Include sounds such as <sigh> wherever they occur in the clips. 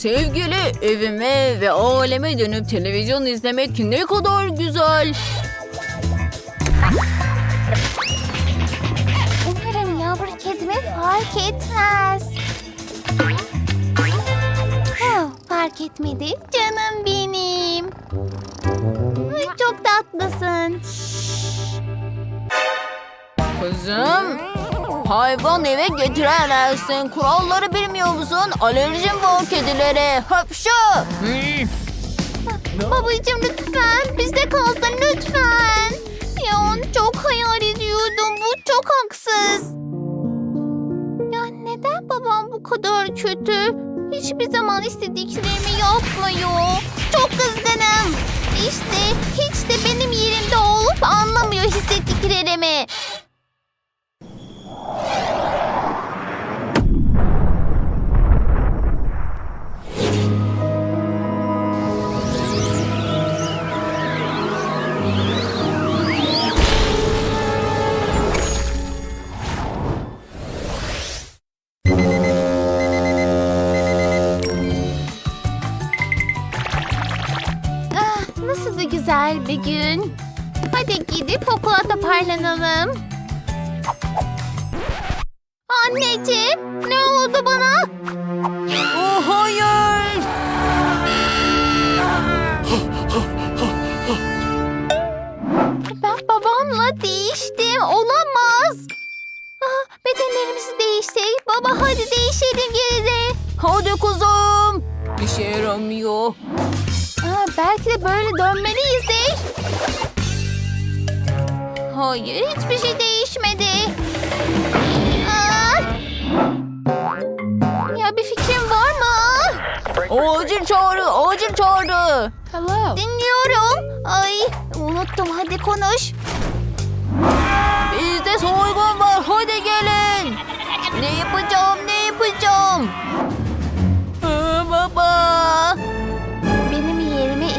Sevgili evime ve aileme dönüp televizyon izlemek ne kadar güzel. Umarım yavru kedimi fark etmez. Oh, fark etmedi. Canım benim. Ay, Çok tatlısın. Kızım, hayvan eve getiremezsin. Kuralları bilmiyor musun? Alerjim var kedilere. Hapşu. Babacığım lütfen bizde kalsın lütfen. Ya onu çok hayal ediyordum. Bu çok haksız. Ya neden babam bu kadar kötü? Hiçbir zaman istediklerimi yapmıyor. Çok kızgınım. İşte hiç de benim yerimde olup anlamıyor hissettiklerimi. Bir gün. Hadi gidip okula toparlanalım. Anneciğim, ne oldu bana? Oh, hayır. Ben babamla değiştim. Olamaz. Ah, bedenlerimizi değiştik. Baba hadi değişelim geride. Hadi kuzum. İşe yaramıyor. Belki de böyle dönmeliyizdir. Hayır hiçbir şey değişmedi. Ah! Ya bir fikrin var mı? Acil çağrı, acil çağrı. Hello. Dinliyorum. Ay unuttum hadi konuş. Bizde soygun var, hadi gelin. Ne yapacağım, ne yapacağım? Aa, baba.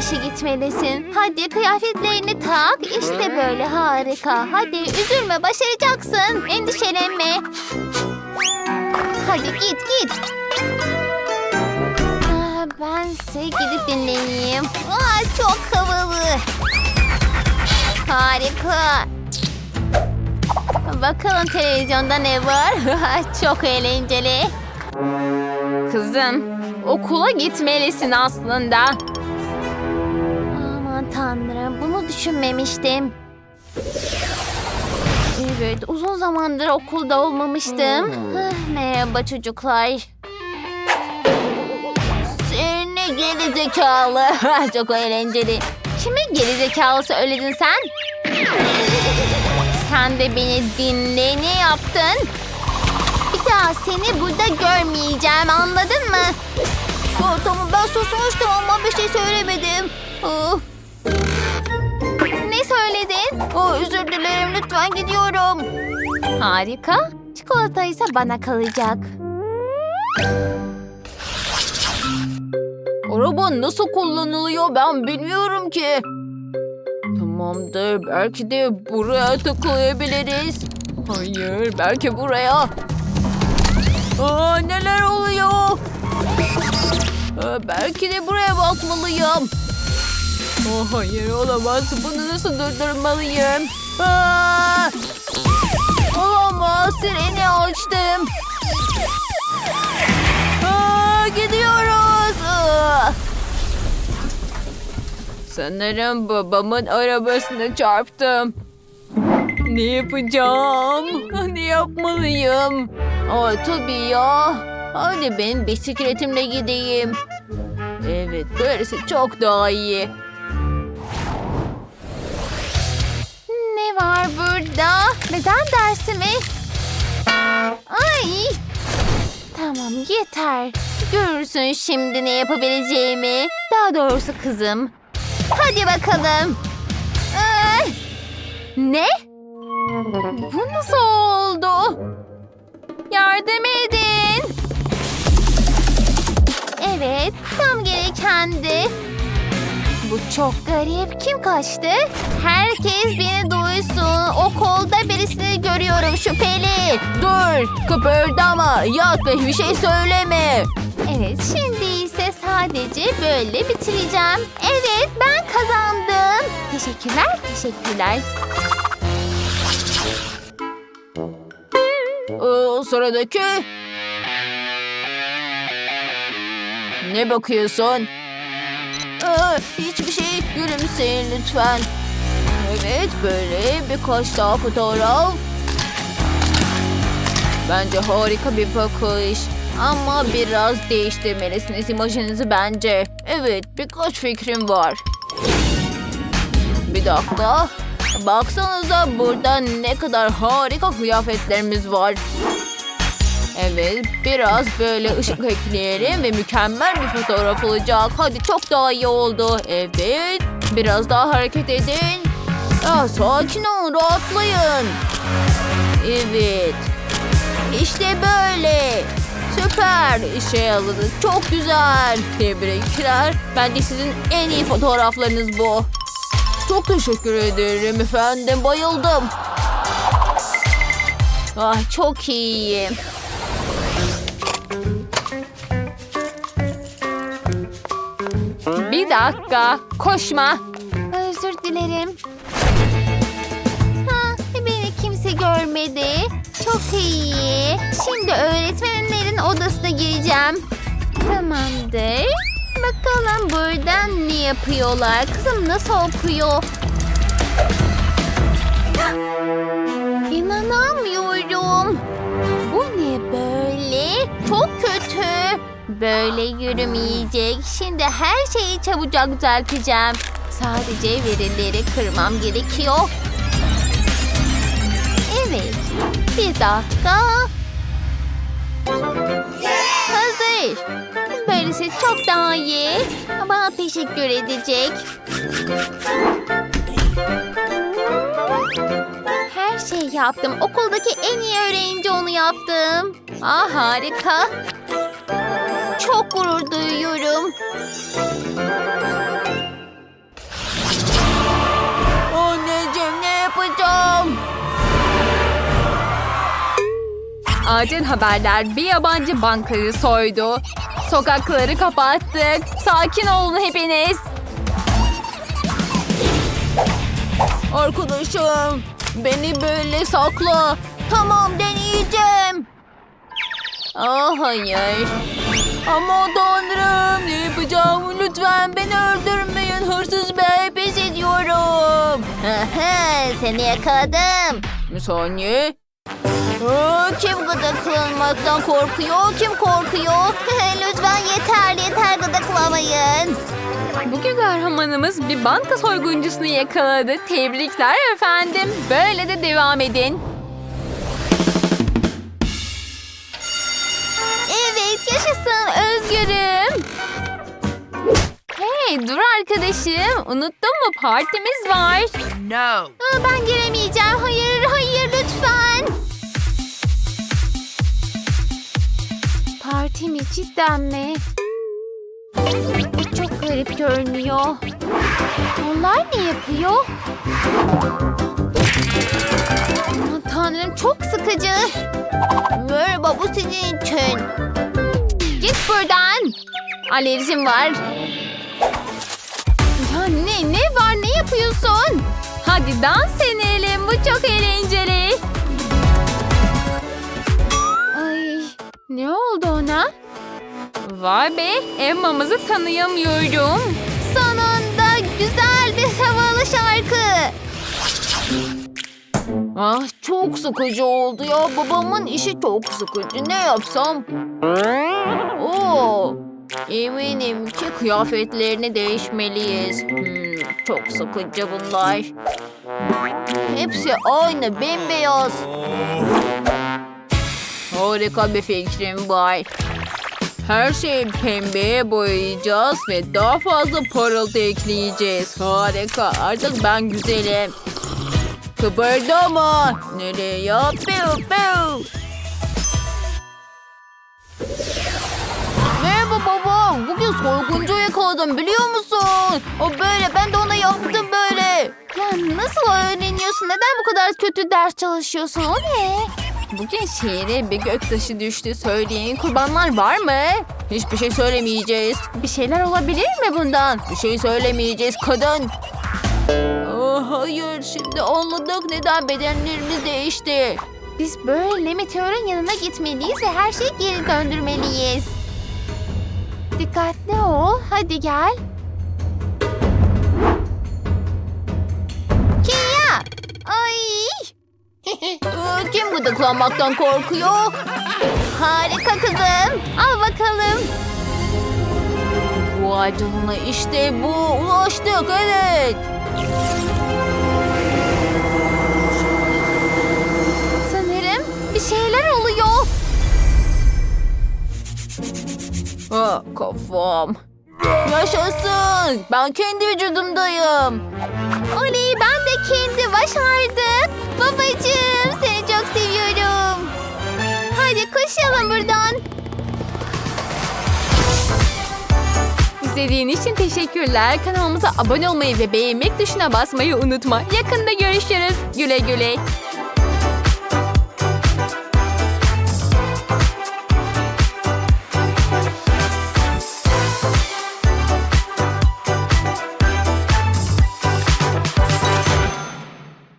İşe gitmelisin. Hadi kıyafetlerini tak. İşte böyle harika. Hadi üzülme başaracaksın. Endişelenme. Hadi git git. Aa, bense gidip dinleneyim. Aa, çok havalı. Harika. Bakalım televizyonda ne var? <laughs> çok eğlenceli. Kızım, okula gitmelisin aslında. Tanrım bunu düşünmemiştim. Evet uzun zamandır okulda olmamıştım. Hah, Merhaba çocuklar. Seni geri zekalı. <laughs> Çok eğlenceli. Kime geri zekalı söyledin sen? Sen de beni dinle ne yaptın? Bir daha seni burada görmeyeceğim anladın mı? Aa, tamam ben susmuştum ama bir şey söylemedim. Aa, Ne söyledin? aa, özür dilerim lütfen gidiyorum. Harika. Çikolata ise bana kalacak. Araba nasıl kullanılıyor ben bilmiyorum ki. Tamamdır belki de buraya tıklayabiliriz. Hayır belki buraya. Aa, neler oluyor? Aa, belki de buraya basmalıyım. Aa, hayır olamaz bunu nasıl durdurmalıyım? Aa! Olamaz sireni açtım. Aa, gidiyoruz. Aa! Sanırım babamın arabasına çarptım. Ne yapacağım? Ne yapmalıyım? Aa, tabii ya. Hadi ben bisikletimle gideyim. Evet, böylesi çok daha iyi. Var burada? Neden dersimi? Ay! Tamam yeter. Görürsün şimdi ne yapabileceğimi. Daha doğrusu kızım. Hadi bakalım. Ay! Ne? Bu nasıl oldu? Yardım edin. Evet, tam gerekendi. Bu çok garip. Kim kaçtı? Herkes beni duysun. O kolda birisini görüyorum şüpheli. Dur, kıpırdama, yat ve bir şey söyleme. Evet, şimdi ise Sadece böyle bitireceğim. Evet ben kazandım. Teşekkürler, teşekkürler. Ee, sıradaki. Ne bakıyorsun? Ee, hiçbir şey gülümseyin lütfen. Evet böyle birkaç daha fotoğraf. Bence harika bir bakış. Ama biraz değiştirmelisiniz imajınızı bence. Evet birkaç fikrim var. Bir dakika. Baksanıza burada ne kadar harika kıyafetlerimiz var. Evet, biraz böyle ışık ekleyelim ve mükemmel bir fotoğraf olacak. Hadi çok daha iyi oldu. Evet, biraz daha hareket edin. Ya, sakin olun, rahatlayın. Evet. İşte böyle. Süper. İşe yaradı. Çok güzel. Tebrikler. Bence sizin en iyi fotoğraflarınız bu. Çok teşekkür ederim efendim. Bayıldım. Ah çok iyiyim. Bir dakika, koşma. Özür dilerim. Görmedi. Çok iyi. Şimdi öğretmenlerin odasına gireceğim. Tamamdır. Bakalım buradan ne yapıyorlar? Kızım nasıl okuyor? İnanamıyorum. Bu ne böyle? Çok kötü. Böyle yürümeyecek. Şimdi her şeyi çabucak düzelteceğim. Sadece verileri kırmam gerekiyor. Bir dakika. Hazır. Böylesi çok daha iyi. Bana teşekkür edecek. Her şeyi yaptım. Okuldaki en iyi öğrenci onu yaptım. Ah harika. Çok gurur duyuyorum. Anneciğim ne yapacağım? Acil haberler bir yabancı bankayı soydu. Sokakları kapattık. Sakin olun hepiniz. Arkadaşım beni böyle sakla. Tamam deneyeceğim. Ah hayır. Ama tanrım ne yapacağım lütfen beni öldürmeyin hırsız bey pes ediyorum. <laughs> Seni yakaladım. Bir saniye. Aa, kim gıdıklanmaktan korkuyor? Kim korkuyor? <laughs> Lütfen yeter yeter gıdıklamayın. Bugün kahramanımız bir banka soyguncusunu yakaladı. Tebrikler efendim. Böyle de devam edin. Evet yaşasın özgürüm. Hey dur arkadaşım. Unuttun mu partimiz var. Aa, ben giremeyeceğim. Hayır hayır Parti mi cidden mi? Bu çok garip görünüyor. Onlar ne yapıyor? Aman tanrım çok sıkıcı. Merhaba bu senin için. Git buradan. Alerjim var. Ya ne ne var ne yapıyorsun? Hadi dans edelim. Bu Vay be Emma'mızı tanıyamıyorum. Sonunda güzel bir havalı şarkı. Ah çok sıkıcı oldu ya. Babamın işi çok sıkıcı. Ne yapsam? Oo, eminim ki kıyafetlerini değişmeliyiz. Hmm, çok sıkıcı bunlar. Hepsi aynı bembeyaz. Harika bir fikrim var. Her şeyi pembeye boyayacağız ve daha fazla parıltı ekleyeceğiz. Harika. Artık ben güzelim. Kıpırdama. Nereye ya? Piu piu. Merhaba baba. Bugün soyguncu yakaladım biliyor musun? O böyle ben de ona yaptım böyle. Ya nasıl öğreniyorsun? Neden bu kadar kötü ders çalışıyorsun? O ne? Bugün şehre bir göktaşı düştü. Söyleyin kurbanlar var mı? Hiçbir şey söylemeyeceğiz. Bir şeyler olabilir mi bundan? Bir şey söylemeyeceğiz kadın. Aa, hayır şimdi anladık neden bedenlerimiz değişti. Biz böyle meteorun yanına gitmeliyiz ve her şeyi geri döndürmeliyiz. Dikkatli ol. Hadi gel. Kim gıdıklanmaktan korkuyor? Harika kızım. Al bakalım. Vay canına işte bu. Ulaştık evet. Sanırım bir şeyler oluyor. Aa, kafam. Yaşasın. Ben kendi vücudumdayım. Oley ben de kendi başardım. Babacığım koşalım buradan. İzlediğin için teşekkürler. Kanalımıza abone olmayı ve beğenmek tuşuna basmayı unutma. Yakında görüşürüz. Güle güle.